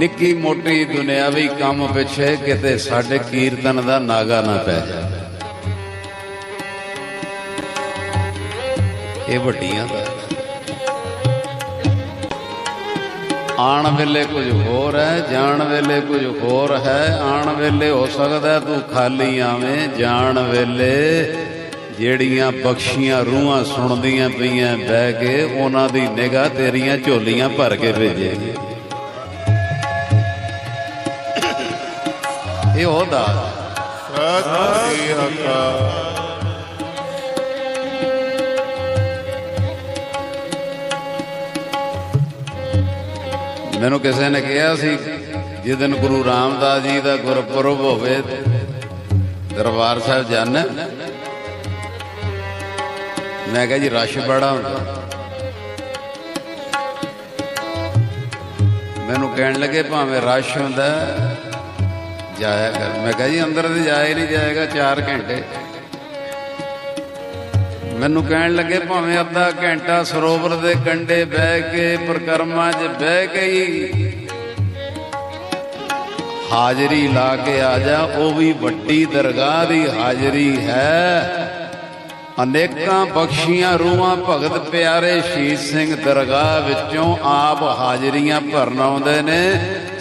ਨਿੱਕੀ ਮੋਟੀ ਦੁਨਿਆਵੀ ਕੰਮ ਪਿੱਛੇ ਕਿਤੇ ਸਾਡੇ ਕੀਰਤਨ ਦਾ ਨਾਗਾ ਨਾ ਪੈ ਜਾਵੇ। ਇਹ ਵੱਡੀਆਂ ਦਾ। ਆਣ ਵੇਲੇ ਕੁਝ ਹੋਰ ਹੈ, ਜਾਣ ਵੇਲੇ ਕੁਝ ਹੋਰ ਹੈ। ਆਣ ਵੇਲੇ ਹੋ ਸਕਦਾ ਤੂੰ ਖਾਲੀ ਆਵੇਂ, ਜਾਣ ਵੇਲੇ ਜਿਹੜੀਆਂ ਬਖਸ਼ੀਆਂ ਰੂਹਾਂ ਸੁਣਦੀਆਂ ਪਈਆਂ ਬਹਿ ਕੇ, ਉਹਨਾਂ ਦੀ ਨਿਗਾਹ ਤੇਰੀਆਂ ਝੋਲੀਆਂ ਭਰ ਕੇ ਭੇਜੇਗੀ। ਇਹ ਉਹਦਾ ਸਤਿ ਅਕਾਲ ਮੈਨੂੰ ਕਿਸੇ ਨੇ ਕਿਹਾ ਸੀ, ਜਿਸ ਦਿਨ ਗੁਰੂ ਰਾਮਦਾਸ ਜੀ ਦਾ ਗੁਰਪੁਰਬ ਹੋਵੇ, ਦਰਬਾਰ ਸਾਹਿਬ ਜਾਣਾ। ਮੈਂ ਕਿਹਾ ਜੀ, ਰਸ਼ ਬੜਾ ਹੁੰਦਾ। ਮੈਨੂੰ ਕਹਿਣ ਲੱਗੇ, ਭਾਵੇਂ ਰਸ਼ ਹੁੰਦਾ ਜਾਇਆ ਕਰ। ਮੈਂ ਕਿਹਾ ਜੀ, ਅੰਦਰ ਤੇ ਜਾਇਆ ਨਹੀਂ ਜਾਏਗਾ 4 ਘੰਟੇ। ਮੈਨੂੰ ਕਹਿਣ ਲੱਗੇ, ਭਾਵੇਂ ਅੱਧਾ ਘੰਟਾ ਸਰੋਵਰ ਦੇ ਕੰਢੇ ਬਹਿ ਕੇ, ਪ੍ਰਕਰਮਾਂ 'ਚ ਬਹਿ ਕੇ ਹੀ ਹਾਜ਼ਰੀ ਲਾ ਕੇ ਆ ਜਾ। ਉਹ ਵੀ ਵੱਡੀ ਦਰਗਾਹ ਦੀ ਹਾਜ਼ਰੀ ਹੈ। ਅਨੇਕਾਂ ਬਖਸ਼ੀਆਂ ਰੂਹਾਂ ਭਗਤ ਪਿਆਰੇ ਸ਼ਹੀਦ ਸਿੰਘ ਦਰਗਾਹ ਵਿੱਚੋਂ ਆਪ ਹਾਜ਼ਰੀਆਂ ਭਰਨ ਆਉਂਦੇ ਨੇ।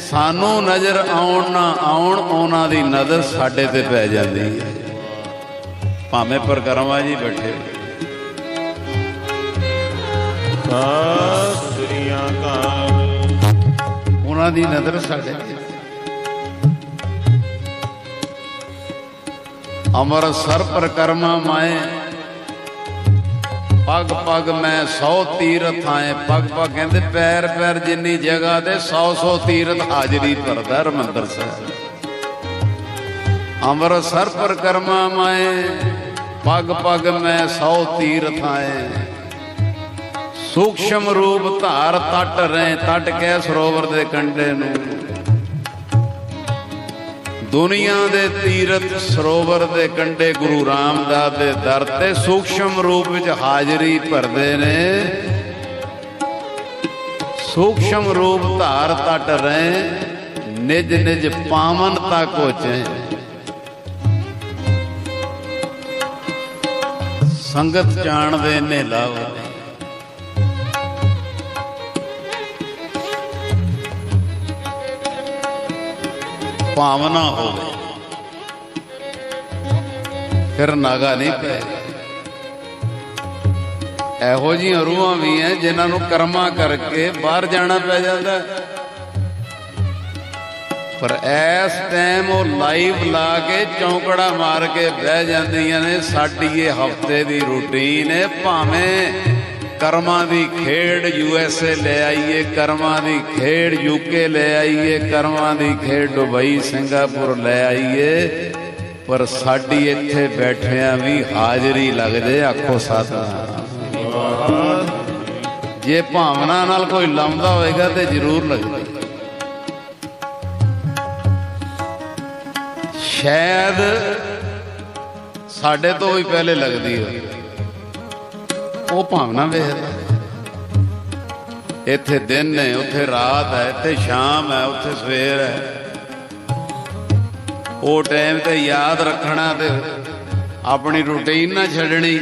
ਸਾਨੂੰ ਨਜ਼ਰ ਆਉਣ ਨਾ ਆਉਣ ਉਹਨਾਂ ਦੀ ਨਜ਼ਰ ਸਾਡੇ ਤੇ ਪੈ ਜਾਂਦੀ ਹੈ। ਭਾਵੇਂ ਪ੍ਰਕਰਮਾ ਜੀ ਬੈਠੇ ਸਤਿ ਸ੍ਰੀ ਅਕਾਲ। ਉਹਨਾਂ ਦੀ ਨਜ਼ਰ ਸਾਡੇ ਤੇ। ਅਮਰ ਸਰ ਪ੍ਰਕਰਮਾ ਮਾਏ ਪਗ ਪਗ ਮੈਂ 100 ਤੀਰਥ ਆਏ। ਪਗ ਪਗ ਕਹਿੰਦੇ ਪੈਰ ਪੈਰ ਜਿੰਨੀ ਜਗ੍ਹਾ ਤੇ 100 100 ਤੀਰਥ ਹਾਜ਼ਰੀ ਭਰਦਾ ਰਮੰਦਰ ਸਾਹਿਬ। ਅੰਮ੍ਰਿਤਸਰ ਸਰ ਮਾਏ, ਪਗ ਪਗ ਮੈਂ 100 ਤੀਰਥ ਆਏ। ਸੂਖਸ਼ਮ ਰੂਪ ਧਾਰ ਤਟ ਰਹੇ, ਤਟ ਕੇ ਸਰੋਵਰ ਦੇ ਕੰਢੇ ਨੂੰ। ਦੁਨੀਆ ਦੇ ਤੀਰਥ ਸਰੋਵਰ ਦੇ ਕੰਢੇ ਗੁਰੂ ਰਾਮਦਾਸ ਦੇ ਦਰ ਤੇ ਸੂਖਸ਼ਮ ਰੂਪ ਵਿੱਚ ਹਾਜ਼ਰੀ ਭਰਦੇ ਨੇ। ਸੂਖਸ਼ਮ ਰੂਪ ਧਾਰ ਤਟ ਰਹੇ ਨਿਜ ਨਿਜ ਪਾਵਨ ਤੱਕ ਚੈ ਸੰਗਤ ਜਾਣਦੇ ਨੇ ਲਾਵਦੇ ਭਾਵਨਾ ਹੋਵੇ। ਫਿਰ ਨਾਗਾ ਨਹੀਂ ਪਏ ਇਹੋ ਜਿਹੀਆਂ ਰੂਹਾਂ ਵੀ ਐ ਜਿਨ੍ਹਾਂ ਨੂੰ ਕਰਮਾ ਕਰਕੇ ਬਾਹਰ ਜਾਣਾ ਪੈ ਜਾਂਦਾ। ਪਰ ਇਸ ਟਾਈਮ ਉਹ ਲਾਈਵ ਲਾ ਕੇ ਚੌਂਕੜਾ ਮਾਰ ਕੇ ਬਹਿ ਜਾਂਦੀਆਂ ਨੇ, ਸਾਡੀ ਇਹ ਹਫ਼ਤੇ ਦੀ ਰੂਟੀਨ ਹੈ ਭਾਵੇਂ ਕਰਮਾਂ ਦੀ ਖੇਡ ਯੂ ਐਸ ਏ ਲੈ ਆਈਏ, ਕਰਮਾਂ ਦੀ ਖੇਡ ਯੂਕੇ ਲੈ ਆਈਏ, ਕਰਮਾਂ ਦੀ ਖੇਡ ਦੁਬਈ, ਸਿੰਗਾਪੁਰ ਲੈ ਆਈਏ। ਪਰ ਸਾਡੀ ਇੱਥੇ ਬੈਠਿਆਂ ਵੀ ਹਾਜ਼ਰੀ ਲੱਗ ਜੇ ਆਖੋ ਸਤਨਾਮ। ਜੇ ਭਾਵਨਾ ਨਾਲ ਕੋਈ ਲਾਉਂਦਾ ਹੋਏਗਾ ਤੇ ਜ਼ਰੂਰ ਲੱਗਦਾ। ਸ਼ਾਇਦ ਸਾਡੇ ਤੋਂ ਵੀ ਪਹਿਲੇ ਲੱਗਦੀ ਹੋਵੇ। ਉਹ ਭਾਵਨਾ ਵੇਖਦਾ ਇੱਥੇ ਦਿਨ ਹੈ, ਉੱਥੇ ਰਾਤ ਹੈ, ਇੱਥੇ ਸ਼ਾਮ ਹੈ, ਉੱਥੇ ਸਵੇਰ ਹੈ। ਉਹ ਟਾਈਮ ਤੇ ਯਾਦ ਰੱਖਣਾ ਤੇ ਆਪਣੀ ਰੁਟੀਨ ਨਾ ਛੱਡਣੀ।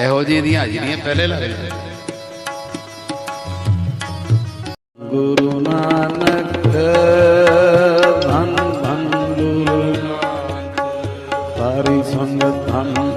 ਇਹੋ ਜਿਹੀ ਦੀਆਂ ਹਾਜ਼ਰੀਆਂ ਪਹਿਲੇ ਲੱਗ ਗੁਰੂ ਨਾਨਕ ਧੰਨ ਧੰਨ ਗੁਰੂ ਨਾਨਕ, ਸਾਰੀ ਸੰਗਤ ਧੰਨ